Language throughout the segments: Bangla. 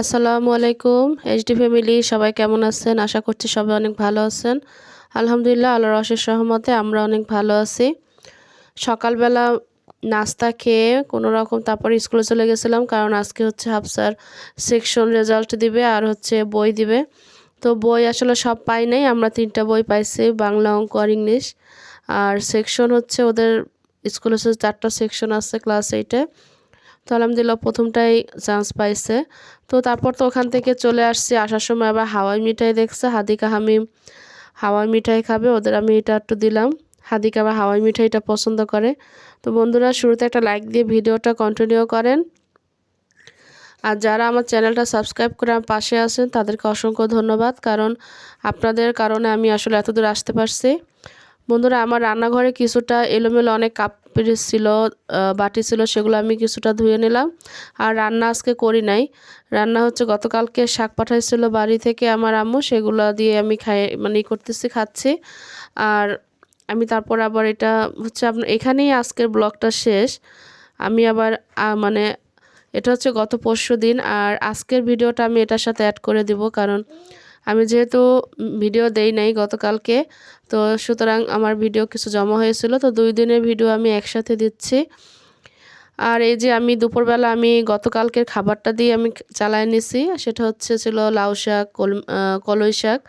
আসসালামু আলাইকুম এইচডি ফ্যামিলি সবাই কেমন আছেন? আশা করছি সবাই অনেক ভালো আছেন। আলহামদুলিল্লাহ, আল্লাহর অশেষ সহমতে আমরা অনেক ভালো আছি। সকালবেলা নাস্তা খেয়ে কোনো রকম তারপরে স্কুলে চলে গেছিলাম, কারণ আজকে হচ্ছে হাফসার সেকশন রেজাল্ট দিবে আর হচ্ছে বই দিবে। তো বই আসলে সব পাই নাই, আমরা তিনটা বই পাইছি, বাংলা, অঙ্ক আর ইংলিশ। আর সেকশন হচ্ছে ওদের স্কুলে চারটা সেকশন আছে ক্লাস এইটে তো আলহামদুলিল্লাহ প্রথমটাই চান্স পাইছে। তো তারপর তো ওখান থেকে চলে আসছি। আসার সময় আবার হাওয়াই মিঠাই দেখছে, হাদিকা হামিম হাওয়াই মিঠাই খাবে, ওদের আমি এটা একটু দিলাম। হাদিকা আবার হাওয়াই মিঠাইটা পছন্দ করে। তো বন্ধুরা, শুরুতে একটা লাইক দিয়ে ভিডিওটা কন্টিনিউ করেন। আর যারা আমার চ্যানেলটা সাবস্ক্রাইব করে আমার পাশে আছেন, তাদেরকে অসংখ্য ধন্যবাদ। কারণ আপনাদের কারণে আমি আসলে এতদূর আসতে পারছি। বন্ধুরা, আমার রান্নাঘরে কিছুটা এলোমেলো অনেক কাপ পিরিচ ছিল বাটি ছিল, সেগুলো আমি কিছুটা ধুয়ে নিলাম। আর রান্না আজকে করি নাই। রান্না হচ্ছে গতকালকে শাক পাঠাইছিল বাড়ি থেকে আমার আম্মু, সেগুলো দিয়ে আমি খাই মানে করতেছি, খাচ্ছি। আর আমি তারপর আবার এটা হচ্ছে আপনার এখানেই আজকের ব্লগটা শেষ। আমি আবার মানে এটা হচ্ছে গত পরশু দিন আর আজকের ভিডিওটা আমি এটার সাথে অ্যাড করে দিব, কারণ আমি যেহেতু ভিডিও দেই নাই গতকালকে, তো সুতরাং আমার ভিডিও কিছু জমা হয়েছিল, তো দুই দিনের ভিডিও আমি একসাথে দিচ্ছি। আর এই যে আমি দুপুরবেলা আমি গতকালকের খাবারটা দিয়ে আমি চালায় নিছি, সেটা হচ্ছে ছিল লাউ শাক কলই শাক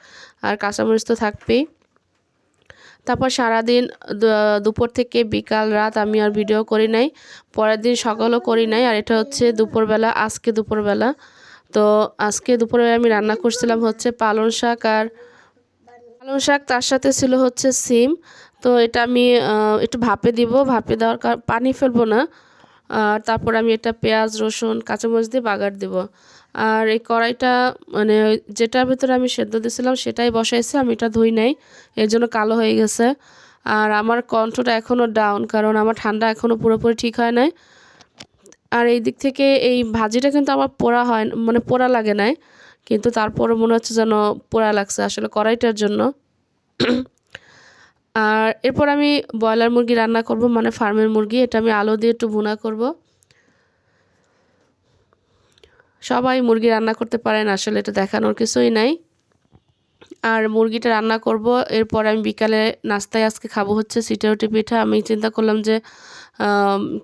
আর কাঁচামরিচ তো থাকবেই। তারপর সারাদিন দুপুর থেকে বিকাল রাত আমি আর ভিডিও করি নাই, পরের দিন সকালও করি নাই, আর এটা হচ্ছে দুপুরবেলা, আজকে দুপুরবেলা। তো আজকে দুপুরে আমি রান্না করছিলাম হচ্ছে পালং শাক আর পালং শাক তার সাথে ছিল হচ্ছে সিম। তো এটা আমি একটু ভাপে দিব, ভাপে দেওয়ার কার পানি ফেলব না। আর তারপর আমি এটা পেঁয়াজ, রসুন, কাঁচামরিচ দিয়ে বাগার দেব। আর এই কড়াইটা মানে যেটার ভিতরে আমি সেদ্ধ দিয়েছিলাম সেটাই বসাইছি, আমি এটা ধুই নাই, এর জন্য কালো হয়ে গেছে। আর আমার কণ্ঠটা এখনও ডাউন কারণ আমার ঠান্ডা এখনও পুরোপুরি ঠিক হয় নাই। আর এই দিক থেকে এই ভাজিটা কিন্তু আমার পোড়া হয় মানে পোড়া লাগে নাই। কিন্তু তারপরে মনে হচ্ছে যেন পোড়া লাগছে আসলে কড়াইটার জন্য। আর এরপর আমি ব্রয়লার মুরগি রান্না করব মানে ফার্মের মুরগি। এটা আমি আলো দিয়ে একটু ভুনা করব। সবাই মুরগি রান্না করতে পারেন, আসলে এটা দেখানোর কিছুই নাই। আর মুরগিটা রান্না করব, এরপর আমি বিকালে নাস্তায় আজকে খাব হচ্ছে সিটেউটি পিঠা। আমি চিন্তা করলাম যে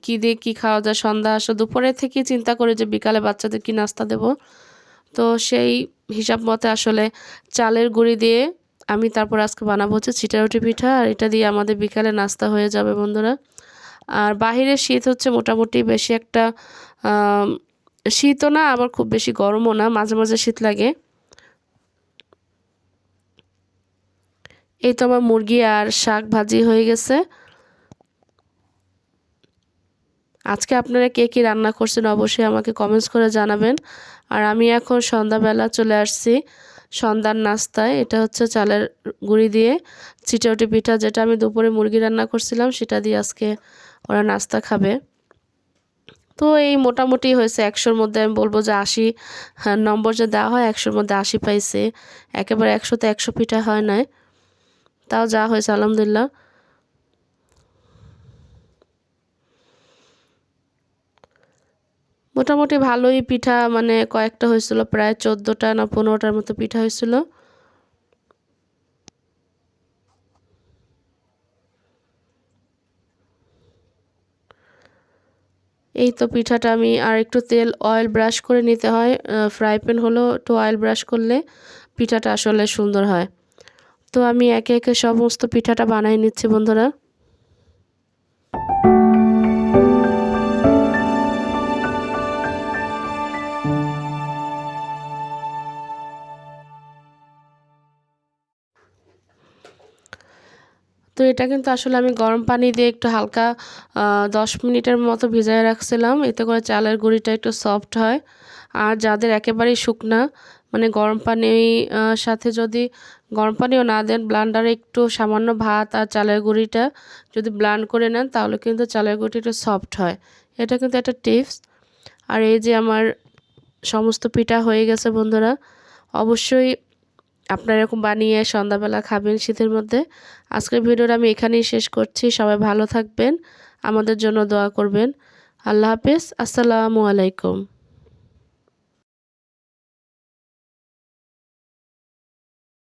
কি দিয়ে কি খাওয়া যায়, সন্ধ্যা আসো, দুপুরে থেকে চিন্তা করে যে বিকালে বাচ্চাদের কি নাস্তা দেব। তো সেই হিসাব মতে আসলে চালের গুঁড়ি দিয়ে আমি তারপর আজকে বানাবো হচ্ছে চিটারুটি পিঠা, আর এটা দিয়ে আমাদের বিকালে নাস্তা হয়ে যাবে বন্ধুরা। আর বাহিরের শীত হচ্ছে মোটামুটি বেশি একটা শীতও না, আবার খুব বেশি গরমও না, মাঝে মাঝে শীত লাগে। এই তো আমার মুরগি আর শাক ভাজি হয়ে গেছে। আজকে আপনারা কে কী রান্না করছেন অবশ্যই আমাকে কমেন্টস করে জানাবেন। আর আমি এখন সন্ধ্যাবেলা চলে আসছি সন্ধ্যার নাস্তায়। এটা হচ্ছে চালের গুঁড়ি দিয়ে চিটাউটি পিঠা যেটা আমি দুপুরে মুরগি রান্না করছিলাম সেটা দিয়ে আজকে ওরা নাস্তা খাবে। তো এই মোটামুটি হয়েছে একশোর মধ্যে আমি বলব যে আশি হ্যাঁ, নম্বর যে দেওয়া হয় একশোর মধ্যে আশি পাইছে। একেবারে একশোতে একশো পিঠা হয় নাই। তাও যা হয়েছে আলহামদুলিল্লাহ। মোটামুটি ভালোই পিঠা মানে কয়েকটা হয়েছিল, প্রায় চোদ্দোটা না পনেরোটার মতো পিঠা হয়েছিল। এই তো পিঠাটা আমি আর একটু তেল অয়েল ব্রাশ করে নিতে হয়। ফ্রাই প্যান হলো একটু অয়েল ব্রাশ করলে পিঠাটা আসলে সুন্দর হয়। তো আমি একে একে সমস্ত পিঠাটা বানাই নিচ্ছি, বন্ধুরা। তো এটা কিন্তু আসলে আমি গরম পানি দিয়ে একটু হালকা দশ মিনিটের মতো ভিজায় রাখছিলাম। এতে করে চালের গুঁড়িটা একটু সফট হয়। আর যাদের একেবারেই শুকনা মানে গরম পানি সাথে যদি গরম পানিও না দেন ব্লান্ডারে একটু সামান্য ভাত আর চালের গুঁড়িটা যদি ব্লান্ড করে নেন, তাহলে কিন্তু চালের গুঁড়িটা একটু সফট হয়। এটা কিন্তু একটা টিপস আর এই যে আমার সমস্ত পিঠা হয়ে গেছে বন্ধুরা, অবশ্যই আপনারা এরকম বানিয়ে সন্ধ্যাবেলা খাবেন শীতের মধ্যে। আজকের ভিডিওটা আমি এখানেই শেষ করছি। সবাই ভালো থাকবেন। আমাদের জন্য দোয়া করবেন। আল্লাহ হাফেজ। আসসালামু আলাইকুম।